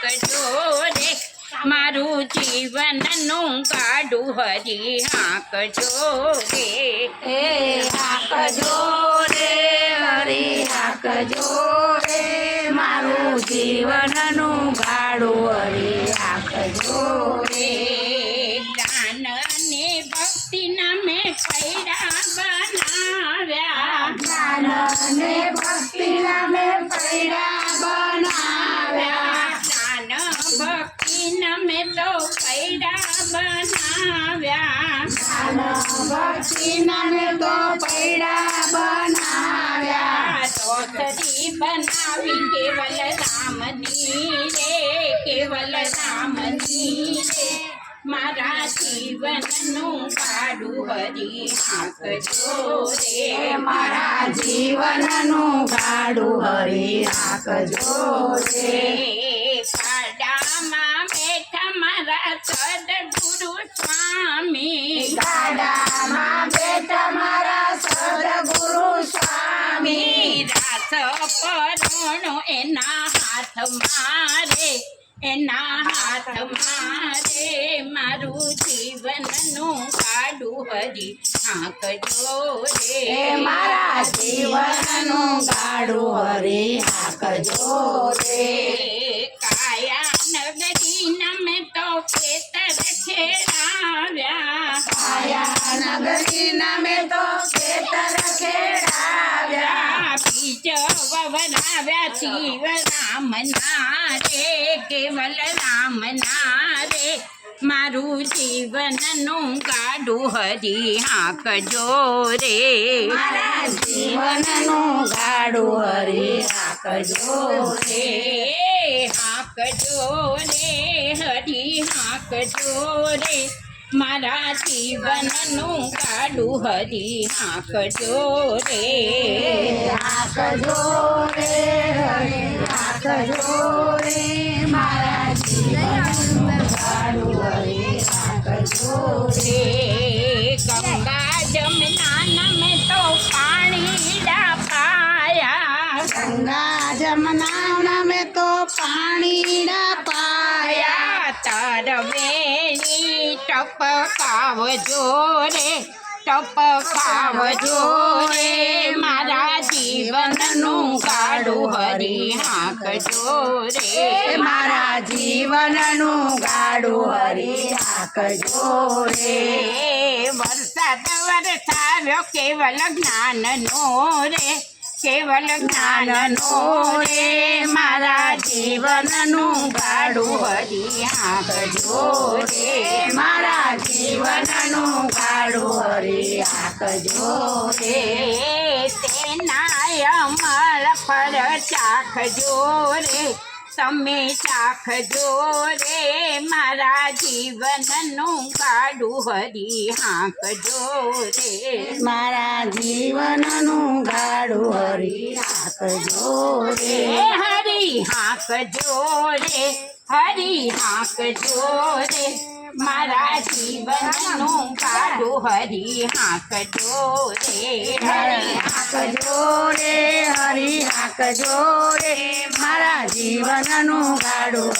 હાંકજો રે મારું જીવનનું ગાડું હરી હાંકજો રે એ હાકજો રે હરી હાકજો રે મારું જીવનનું તો પૈડા બનાવ્યા તો પૈડા બનાવ્યા ચોથરી બનાવી કેવલ રામની રે કેવલ રામની રે મારા જીવનનું કાઢું હરી રાખજો રે. મારા જીવનનું ગાડું હરી રાખજો રે. સદગુરુ સ્વામી ગાડામાં બે તમારા સદગુરુ સ્વામી રાસ પરોણો એના હાથ મારે એના હાથ મારે મારું જીવનનું ગાડું હરી હાંકજો રે મારા જીવનનું ગાડું હરી હાકજો રે નગરી નામે તો ખેતર ખેડાવ્યા. બીજ વવરાવ્યા શિવ રામ ના રે કેવલ રામ ના રે મારું જીવનનું ગાડું હરી હાંકજો રે મારા જીવનનું ગાડું હરી હાકજો રે રે હાંકજો રે હરી હાંકજો રે મારા જીવનનું ગાડું હરી હાંકજો રે હાકજો રે હરે હાકજો રે મારા જીવનનું ગાડું હરી હાકજો રે ગંગા જમના નમે તો પાણી પાયા ગંગા જમના નામે તો પાણી પાયા તરવેણી ટપકાવજો રે ટપકાવજો રે મારા જીવનનું ગાડું હરી હાંકજો રે મારા જીવનનું ગાડું હરી હાંકજો રે વરસાદ વરસાવ્યો કેવલ જ્ઞાનનો રે. કેવલ જ્ઞાનનો રે મારા જીવનનું ગાડું હરી આંકજો રે મારા જીવનનું ગાડું હરી હાકજો રે રે તેના અમર પર ચાખજો રે તમે ચાખજો રે મારા જીવનનું ગાડું હરી હાંકજો રે મારા જીવનનું ગાડું હરી હાંકજો રે હરી હાંકજો રે હરી હાંકજો રે મારા જીવનનું ગાડું હરી હાંકજો રે હરી હાંકજો રે હાકજો રે મારા જીવનનું ગાડું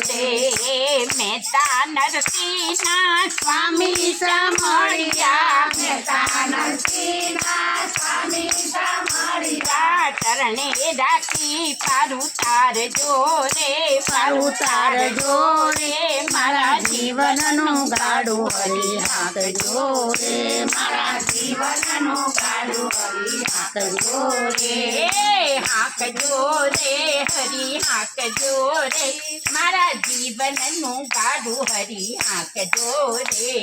રે. રે મહેતા નરસિંહના સ્વામી સમળિયા મહેતા નરસિંહના સ્વામી સામળિયા ચરણે રાખી પારું તારજો રે પારું તારજો રે મારા જીવનનું ગાડું હરી હાકજો રે મારા જીવનનું ગાડું હરી હાકજો રે રે હાંકજો રે હરી હાંકજો રે મારા જીવનનું ગાડું હરી હાંકજો રે